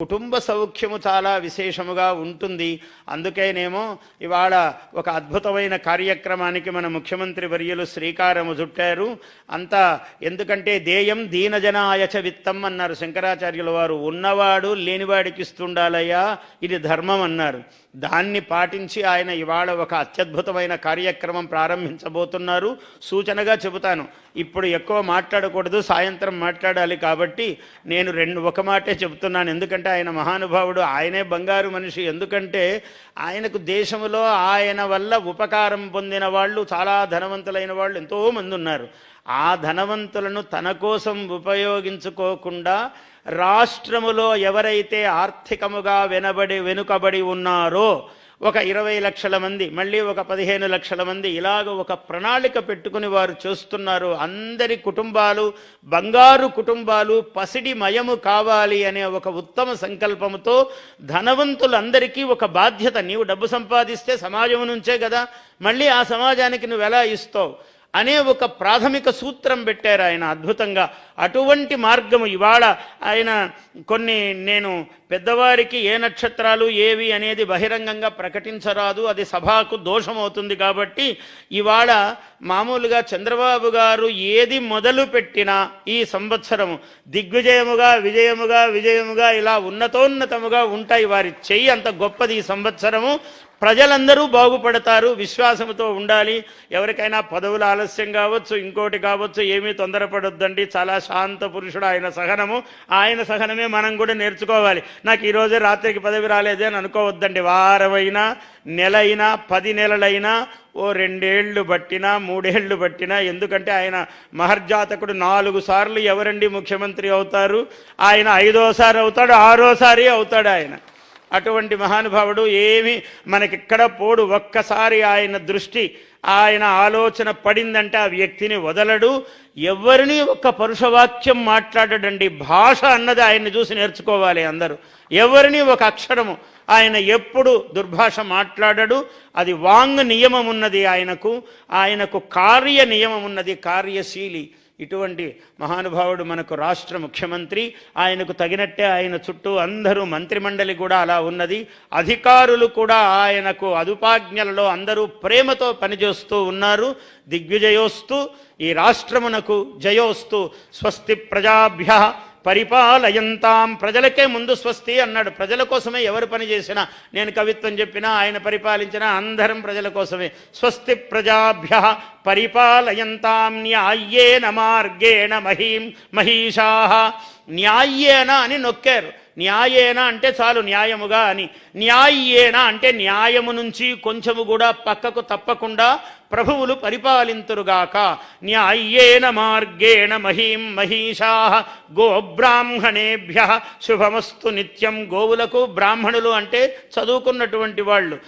కుటుంబ సౌఖ్యము చాలా విశేషముగా ఉంటుంది. అందుకేనేమో ఇవాళ ఒక అద్భుతమైన కార్యక్రమానికి మన ముఖ్యమంత్రి వర్యులు శ్రీకారము చుట్టారు. అంతా ఎందుకంటే దేయం దీనజనాయచ విత్తం అన్నారు శంకరాచార్యుల వారు. ఉన్నవాడు లేనివాడికి ఇస్తుండాలయ్యా ఇది ధర్మం అన్నారు. దాన్ని పాటించి ఆయన ఇవాళ ఒక అత్యద్భుతమైన కార్యక్రమం ప్రారంభించబోతున్నారు. సూచనగా చెబుతాను. ఇప్పుడు ఎక్కువ మాట్లాడకూడదు సాయంత్రం మాట్లాడాలి కాబట్టి నేను రెండు ఒక మాటే చెబుతున్నాను. ఎందుకంటే ఆయన మహానుభావుడు ఆయనే బంగారు మనిషి. ఎందుకంటే ఆయనకు దేశంలో ఆయన వల్ల ఉపకారం పొందిన వాళ్ళు చాలా ధనవంతులైన వాళ్ళు ఎంతోమంది ఉన్నారు. ఆ ధనవంతులను తన కోసం ఉపయోగించుకోకుండా రాష్ట్రములో ఎవరైతే ఆర్థికముగా వెనబడి వెనుకబడి ఉన్నారో ఒక ఇరవై లక్షల మంది మళ్ళీ ఒక పదిహేను లక్షల మంది ఇలాగ ఒక ప్రణాళిక పెట్టుకుని వారు చేస్తున్నారు. అందరి కుటుంబాలు బంగారు కుటుంబాలు పసిడి మయము కావాలి అనే ఒక ఉత్తమ సంకల్పముతో ధనవంతులందరికీ ఒక బాధ్యత. నీవు డబ్బు సంపాదిస్తే సమాజం నుంచే కదా మళ్ళీ ఆ సమాజానికి నువ్వు ఎలా ఇస్తావు? అనే ఒక ప్రాథమిక సూత్రం పెట్టారు ఆయన అద్భుతంగా. అటువంటి మార్గము ఇవాళ ఆయన కొన్ని నేను పెద్దవారికి ఏ నక్షత్రాలు ఏవి అనేది బహిరంగంగా ప్రకటించరాదు అది సభకు దోషమవుతుంది కాబట్టి ఇవాళ మామూలుగా చంద్రబాబు గారు ఏది మొదలు పెట్టినా ఈ సంవత్సరము దిగ్విజయముగా విజయముగా విజయముగా ఇలా ఉన్నతోన్నతముగా ఉంటాయి వారి చెయ్యి అంత గొప్పది ఈ సంవత్సరము. ప్రజలందరూ బాగుపడతారు విశ్వాసముతో ఉండాలి. ఎవరికైనా పదవులు ఆలస్యం కావచ్చు ఇంకోటి కావచ్చు ఏమీ తొందరపడొద్దండి. చాలా శాంత పురుషుడు ఆయన సహనము. ఆయన సహనమే మనం కూడా నేర్చుకోవాలి. నాకు ఈరోజే రాత్రికి పదవి రాలేదే అని అనుకోవద్దండి. వారమైనా నెలైనా పది నెలలైనా ఓ రెండేళ్ళు బట్టినా మూడేళ్ళు బట్టినా ఎందుకంటే ఆయన మహర్జాతకుడు నాలుగు సార్లు ఎవరండి ముఖ్యమంత్రి అవుతారు? ఆయన ఐదోసారి అవుతాడు ఆరోసారి అవుతాడు ఆయన. అటువంటి మహానుభావుడు ఏమి మనకిక్కడ పోడు. ఒక్కసారి ఆయన దృష్టి ఆయన ఆలోచన పడిందంటే ఆ వ్యక్తిని వదలడు. ఎవరిని ఒక్క పరుషవాక్యం మాట్లాడడండి. భాష అన్నది ఆయన్ని చూసి నేర్చుకోవాలి అందరూ. ఎవరిని ఒక అక్షరము ఆయన ఎప్పుడు దుర్భాష మాట్లాడడు. అది వాంగ్ నియమం ఉన్నది ఆయనకు. ఆయనకు కార్య నియమం ఉన్నది కార్యశీలి. ఇటువంటి మహానుభావుడు మనకు రాష్ట్ర ముఖ్యమంత్రి ఆయనకు తగినట్టే ఆయన చుట్టూ అందరూ మంత్రిమండలి కూడా అలా ఉన్నది. అధికారులు కూడా ఆయనకు అదుపాజ్ఞలలో అందరూ ప్రేమతో పనిచేస్తూ ఉన్నారు. దిగ్విజయోస్తు ఈ రాష్ట్రమునకు జయోస్తు స్వస్తి ప్రజాభ్య పరిపాలయంతాం. ప్రజలకే ముందు స్వస్తి అన్నాడు. ప్రజల కోసమే ఎవరు పని చేసినా నేను కవిత్వం చెప్పినా ఆయన పరిపాలించినా అందరం ప్రజల కోసమే. స్వస్తి ప్రజాభ్య పరిపాలయంతాం. న్యాయ్యేన మార్గేణ మహీం మహిషా. న్యాయేన అని నొక్కారు. న్యాయేన అంటే చాలు న్యాయముగా అని. న్యాయ్యేన అంటే న్యాయము నుంచి కొంచెము కూడా పక్కకు తప్పకుండా ప్రభువులు పరిపాలింతురుగాక. న్యాయ్యేన మార్గేణ మహీం మహిషా గోబ్రాహ్మణేభ్య శుభమస్తు నిత్యం. గోవులకు బ్రాహ్మణులు అంటే చదువుకున్నటువంటి వాళ్ళు.